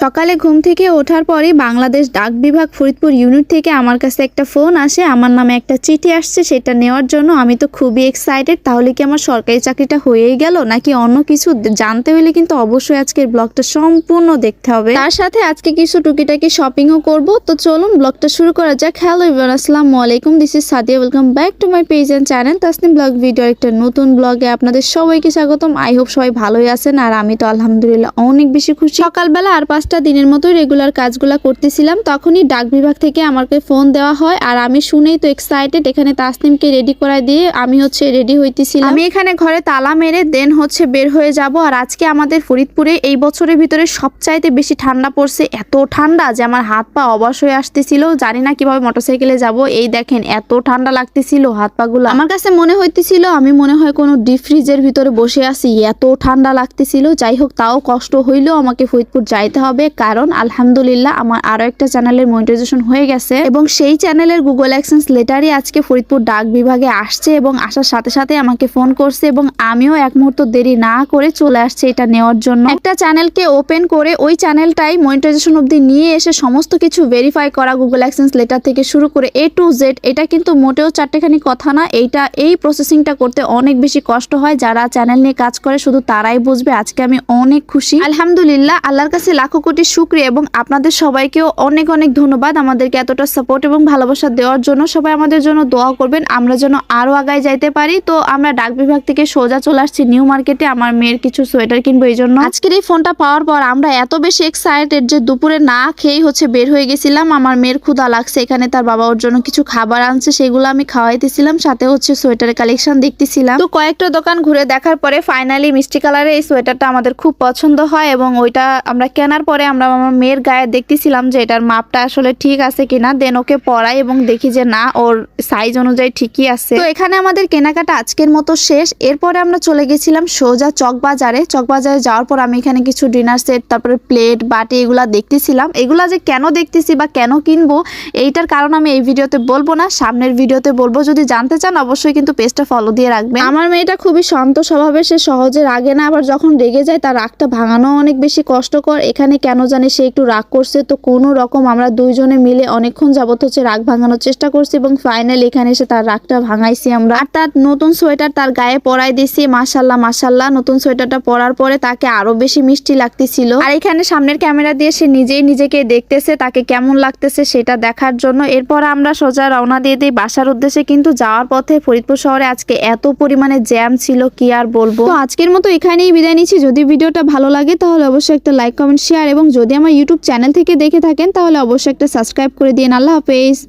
সকালে ঘুম থেকে ওঠার পরই বাংলাদেশ ডাক বিভাগ ফরিদপুর ইউনিট থেকে আমার কাছে একটা ফোন আসে। আমার নামে একটা চিঠি আসছে, সেটা নেওয়ার জন্য আমি তো খুবই এক্সাইটেড তাহলে কি আমার সরকারি চাকরিটা হয়েই গেল? নাকি অন্য কিছু? জানতে হলে কিন্তু অবশ্যই আজকের ব্লগটা সম্পূর্ণ দেখতে হবে। তার সাথে আজকে কিছু টুকিটাকি শপিংও করব। তো চলুন, ব্লগটা শুরু করা যাক। হ্যালো ইভান আসসালামু আলাইকুম। This is Sadia welcome back to my page and channel Tasnim blog video একটা নতুন ব্লগে আপনাদের সবাইকে স্বাগতম। আই হোপ সবাই ভালোই আছেন, আর আমি তো আলহামদুলিল্লাহ অনেক বেশি খুশি। সকালবেলা আর পাঁচটা দিনের মতো রেগুলার কাজগুলা করতেছিলাম। তখনই ডাক বিভাগ থেকে আমাকে ফোন দেওয়া হয় আর আমি শুনেই তো এক্সাইটেড এখানে তাসনিমকে রেডি করায় দিয়ে আমি হচ্ছে রেডি হইতেছিলাম। আমি এখানে ঘরে তালা মেরে দেন হচ্ছে বের হয়ে যাব আর আজকে আমাদের ফরিদপুরে এই বছরের ভিতরে সবচাইতে বেশি ঠান্ডা পড়ছে এত ঠান্ডা যে আমার হাত পা অবশ হয়ে আসতেছিল। জানি না কীভাবে মোটরসাইকেলে যাব। এই দেখেন এত ঠান্ডা লাগতেছিল হাত পা গুলো। আমার কাছে মনে হইতেছিল আমি মনে হয় কোনো ডিপ ফ্রিজের ভিতরে বসে আছি এত ঠান্ডা লাগতেছিল। যাই হোক তাও কষ্ট হইলেও আমাকে ফরিদপুর যাইতে হবে। কারণ আলহামদুলিল্লাহ আমার আরও একটা চ্যানেলের মনিটাইজেশন হয়ে গেছে এবং সেই চ্যানেলের গুগল অ্যাকসেন্স লেটারই আজকে ফরিদপুর ডাক বিভাগে আসছে এবং আসার সাথে সাথে আমাকে ফোন করছে এবং আমিও এক মুহূর্ত দেরি না করে চলে আসছে এটা নেওয়ার জন্য। একটা চ্যানেলকে ওপেন করে ওই চ্যানেলটাই মনিটাইজেশন অবধি নিয়ে এসে সমস্ত কিছু ভেরিফাই করা গুগল অ্যাকসেন্স লেটার থেকে শুরু করে এ টু জেড এটা কিন্তু মোটেও চারটেখানি কথা না, এইটা, এই প্রসেসিংটা করতে অনেক বেশি কষ্ট হয়, যারা চ্যানেল নিয়ে কাজ করে শুধু তারাই বুঝবে, আজকে আমি অনেক খুশি। আলহামদুলিল্লাহ, আল্লাহর কাছে লাখো কোটি শুক্রিয়া এবং আপনাদের সবাইকেও অনেক অনেক ধন্যবাদ আমাদেরকে এতটা সাপোর্ট এবং ভালোবাসা দেওয়ার জন্য। সবাই আমাদের জন্য দোয়া করবেন, আমরা যেন আরও আগায় যাইতে পারি। তো আমরা ডাক বিভাগ থেকে সোজা চলে আসছি নিউ মার্কেটে, আমার মেয়ের কিছু সোয়েটার কিনবো এই জন্য। আজকের এই ফোনটা পাওয়ার পর আমরা এত বেশি এক্সাইটেড যে দুপুরে না খেয়েই হচ্ছে বের হয়ে গেছিলাম। আমার মেয়ের ক্ষুধা লাগছে, এখানে তার বাবা ওর জন্য কিছু খাবার আনছে, সেগুলো আমি খাওয়াইতেছিলাম, সাথে হচ্ছে সোয়েটারের কালেকশন দেখতেছিলাম। তো কয়েকটা দোকান ঘুরে দেখার পরে ফাইনালি মিষ্টি কালারের এই সোয়েটারটা আমাদের খুব পছন্দ হয় এবং ওইটা আমরা কেনার পরে আমরা আমার মেয়ের গায়ে দেখতেছিলাম যে এটার মাপটা আসলে ঠিক আছে কিনা দেন ওকে পরাই এবং দেখি যে না, ওর সাইজ অনুযায়ী ঠিকই আছে। তো এখানে আমাদের কেনাকাটা আজকের মতো শেষ। এরপরে আমরা চলে গেছিলাম সোজা চকবাজারে। চকবাজারে যাওয়ার পর আমি এখানে কিছু ডিনার সেট তারপরে প্লেট বাটি এগুলা দেখতেছিলাম। এগুলা যে কেন দেখতেছি বা কেন কিনবো, এইটার কারণ আমি এই ভিডিওতে বলব না। সামনের ভিডিওতে বলব। যদি জানতে চান, অবশ্যই কিন্তু পেজটা ফলো দিয়ে রাখবেন। আমার মেয়েটা খুবই শান্ত স্বভাবের, সে সহজে রাগে না, আবার যখন রেগে যায়, তার রাগটা ভাঙানো অনেক বেশি কষ্টকর। এখানে কেন জানি সে একটু রাগ করছে। তো কোনো রকম আমরা দুইজনে মিলে অনেকক্ষণ যাবত হচ্ছে রাগ ভাঙানোর চেষ্টা করছি এবং ফাইনাল এখানে এসে তার রাগটা ভাঙাইছি আমরা। আর তার নতুন সোয়েটার তার গায়ে পরাই দিছি মাসাল্লাহ মাসাল্লাহ নতুন সোয়েটারটা পরার পরে তাকে আরও বেশি মিষ্টি লাগতেছিল। আর এখানে সামনের ক্যামেরা দিয়ে সে নিজেই নিজেকে দেখতেছে, তাকে কেমন লাগতেছে সেটা দেখার জন্য। এরপর আমরা সোজা রওনা দিয়ে দিই বাসার উদ্দেশ্যে, কিন্তু যাওয়ার পথে ফরিদপুর শহরে আজকে এত পরিমাণে জ্যাম ছিল, কি আর বলব? আজকের মতো এখানেই বিদায় নিচ্ছি। যদি ভিডিওটা ভালো লাগে তাহলে অবশ্যই একটা লাইক কমেন্ট শেয়ার এবং যদি আমার ইউটিউব চ্যানেল থেকে দেখে থাকেন, তাহলে অবশ্যই একটা সাবস্ক্রাইব করে দিন। আল্লাহ হাফেজ।